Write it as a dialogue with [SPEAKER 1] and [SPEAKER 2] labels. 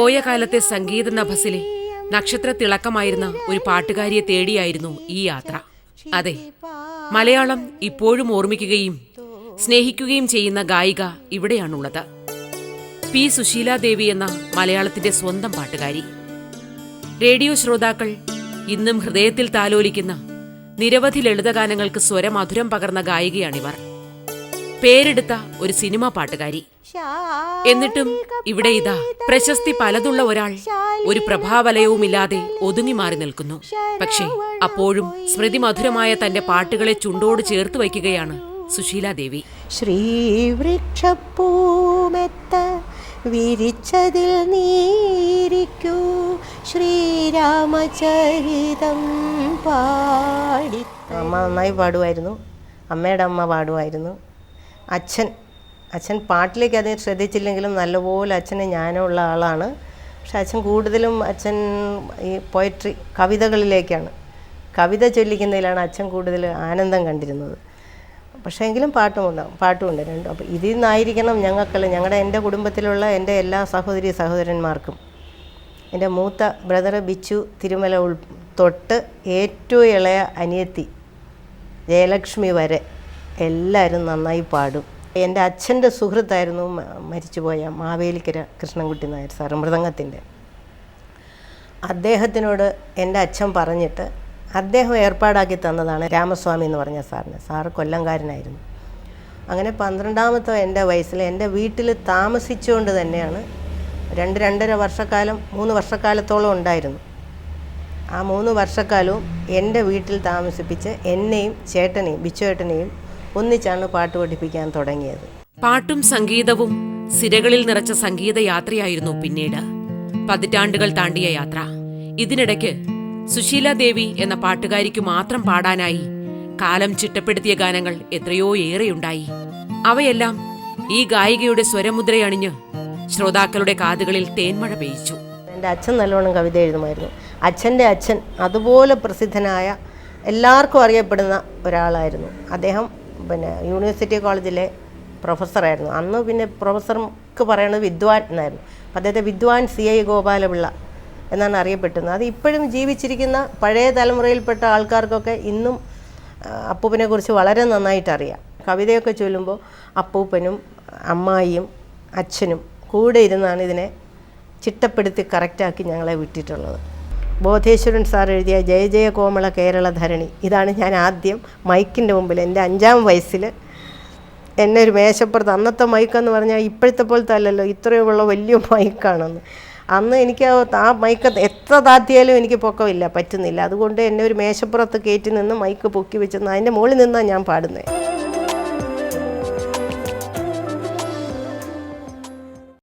[SPEAKER 1] പോയ കാലത്തെ സംഗീത നഭസിലെ നക്ഷത്ര തിളക്കമായിരുന്ന ഒരു പാട്ടുകാരിയെ തേടിയായിരുന്നു ഈ യാത്ര. അതെ മലയാളം ഇപ്പോഴും ഓർമ്മിക്കുകയും സ്നേഹിക്കുകയും ചെയ്യുന്ന ഗായിക ഇവിടെയാണുള്ളത്. പി സുശീലാദേവി എന്ന മലയാളത്തിന്റെ സ്വന്തം പാട്ടുകാരി. റേഡിയോ ശ്രോതാക്കൾ ഇന്നും ഹൃദയത്തിൽ താലോലിക്കുന്ന നിരവധി ലളിതഗാനങ്ങൾക്ക് സ്വരമധുരം പകർന്ന ഗായികയാണിവർ. പേരെടുത്ത ഒരു സിനിമ പാട്ടുകാരി. എന്നിട്ടും ഇവിടെ ഇതാ പ്രശസ്തി പലതുള്ള ഒരാൾ ഒരു പ്രഭാവലയവുമില്ലാതെ ഒതുങ്ങി മാറി നിൽക്കുന്നു. പക്ഷേ അപ്പോഴും സ്മൃതി മധുരമായ തന്റെ പാട്ടുകളെ ചുണ്ടോട് ചേർത്ത് വയ്ക്കുകയാണ് സുശീലാദേവി.
[SPEAKER 2] ശ്രീവൃക്ഷപ്പൂമെത്ത വിരിച്ചതിൽ നീരിക്കൂ ശ്രീരാമചരിതം പാടി. അമ്മ നന്നായി പാടുമായിരുന്നു. അമ്മയുടെ അമ്മ പാടുമായിരുന്നു. അച്ഛൻ. അച്ഛൻ പാട്ടിലേക്ക് അധികം ശ്രദ്ധിച്ചില്ലെങ്കിലും നല്ലപോലെ അച്ഛന് ജ്ഞാനമുള്ള ആളാണ്. പക്ഷെ അച്ഛൻ കൂടുതലും അച്ഛൻ ഈ പോയട്രി കവിതകളിലേക്കാണ്. കവിത ചൊല്ലിക്കുന്നതിലാണ് അച്ഛൻ കൂടുതൽ ആനന്ദം കണ്ടിരുന്നത്. പക്ഷേ എങ്കിലും പാട്ടും ഉണ്ടാവും പാട്ടും പാട്ടുമുണ്ട് രണ്ടും. അപ്പോൾ ഇതിൽ നിന്നായിരിക്കണം ഞങ്ങൾക്ക് ഞങ്ങളുടെ എന്റെ കുടുംബത്തിലുള്ള എന്റെ എല്ലാ സഹോദരി സഹോദരന്മാർക്കും. എന്റെ മൂത്ത ബ്രദർ ബിച്ചു തിരുമല ഉൾ തൊട്ട് ഏറ്റവും ഇളയ അനിയത്തി ജയലക്ഷ്മി വരെ എല്ലാവരും നന്നായി പാടും. എന്റെ അച്ഛന്റെ സുഹൃത്തായിരുന്നു മരിച്ചുപോയ മാവേലിക്കര കൃഷ്ണൻകുട്ടി നായർ സാർ മൃദംഗത്തിന്റെ. അദ്ദേഹത്തിനോട് എന്റെ അച്ഛൻ പറഞ്ഞിട്ട് അദ്ദേഹം ഏർപ്പാടാക്കി തന്നതാണ് രാമസ്വാമി എന്ന് പറഞ്ഞ സാറിന്. സാറ് കൊല്ലംകാരനായിരുന്നു. അങ്ങനെ പന്ത്രണ്ടാമത്തെ എന്റെ വയസ്സിൽ എന്റെ വീട്ടിൽ താമസിച്ചുകൊണ്ട് തന്നെയാണ് രണ്ട് രണ്ടര വർഷക്കാലം മൂന്ന് വർഷക്കാലത്തോളം ഉണ്ടായിരുന്നു. ആ മൂന്ന് വർഷക്കാലവും എന്റെ വീട്ടിൽ താമസിപ്പിച്ച് എന്നെയും ചേട്ടനെയും ബിച്ചുവേട്ടനെയും ഒന്നിച്ചാണ് പാട്ട് പഠിപ്പിക്കാൻ തുടങ്ങിയത്.
[SPEAKER 1] പാട്ടും സംഗീതവും സിരകളിൽ നിറച്ച സംഗീത യാത്രയായിരുന്നു പിന്നീട്. പതിറ്റാണ്ടുകൾ താണ്ടിയ യാത്ര. ഇതിനിടയ്ക്ക് സുശീല ദേവി എന്ന പാട്ടുകാരിക്ക് മാത്രം പാടാനായി കാലം ചിട്ടപ്പെടുത്തിയ ഗാനങ്ങൾ എത്രയോ ഏറെയുണ്ടായി. അവയെല്ലാം ഈ ഗായികയുടെ സ്വരമുദ്രയണിഞ്ഞ് ശ്രോതാക്കളുടെ കാതുകളിൽ തേന്മഴ പെയ്ച്ചു
[SPEAKER 2] എന്റെ അച്ഛൻ നല്ലോണം കവിത എഴുതുമായിരുന്നു. അച്ഛന്റെ അച്ഛൻ അതുപോലെ പ്രസിദ്ധനായ എല്ലാവർക്കും അറിയപ്പെടുന്ന ഒരാളായിരുന്നു. അദ്ദേഹം പിന്നെ യൂണിവേഴ്സിറ്റി കോളേജിലെ പ്രൊഫസറായിരുന്നു അന്ന് പിന്നെ പ്രൊഫസർക്ക് പറയുന്നത് വിദ്വാൻ എന്നായിരുന്നു. അദ്ദേഹത്തെ വിദ്വാൻ സി ഐ ഗോപാലപിള്ള എന്നാണ് അറിയപ്പെടുന്നത് അത് ഇപ്പോഴും ജീവിച്ചിരിക്കുന്ന പഴയ തലമുറയിൽപ്പെട്ട ആൾക്കാർക്കൊക്കെ ഇന്നും അപ്പൂപ്പനെ കുറിച്ച് വളരെ നന്നായിട്ട് അറിയാം. കവിതയൊക്കെ ചൊല്ലുമ്പോൾ അപ്പൂപ്പനും അമ്മായിയും അച്ഛനും കൂടെ ഇരുന്നാണ് ഇതിനെ ചിട്ടപ്പെടുത്തി കറക്റ്റാക്കി ഞങ്ങളെ വിട്ടിട്ടുള്ളത്. ബോധേശ്വരൻ സാർ എഴുതിയ ജയ ജയ കോമള കേരള ധരണി. ഇതാണ് ഞാൻ ആദ്യം മൈക്കിന്റെ മുമ്പിൽ എന്റെ അഞ്ചാം വയസ്സിൽ എന്നെ ഒരു മേശപ്പുറത്ത് അന്നത്തെ മൈക്കെന്ന് പറഞ്ഞാൽ ഇപ്പോഴത്തെ പോലത്തെ അല്ലല്ലോ ഇത്രയുമുള്ള വലിയ മൈക്കാണെന്ന്. അന്ന് എനിക്ക് ആ മൈക്ക് എത്ര താത്തിയാലും എനിക്ക് പൊക്കമില്ല പറ്റുന്നില്ല. അതുകൊണ്ട് എന്നെ ഒരു മേശപ്പുറത്ത് കയറ്റി നിന്ന് മൈക്ക് പൊക്കി വെച്ചെന്ന് അതിന്റെ മുകളിൽ നിന്നാണ് ഞാൻ പാടുന്നത്.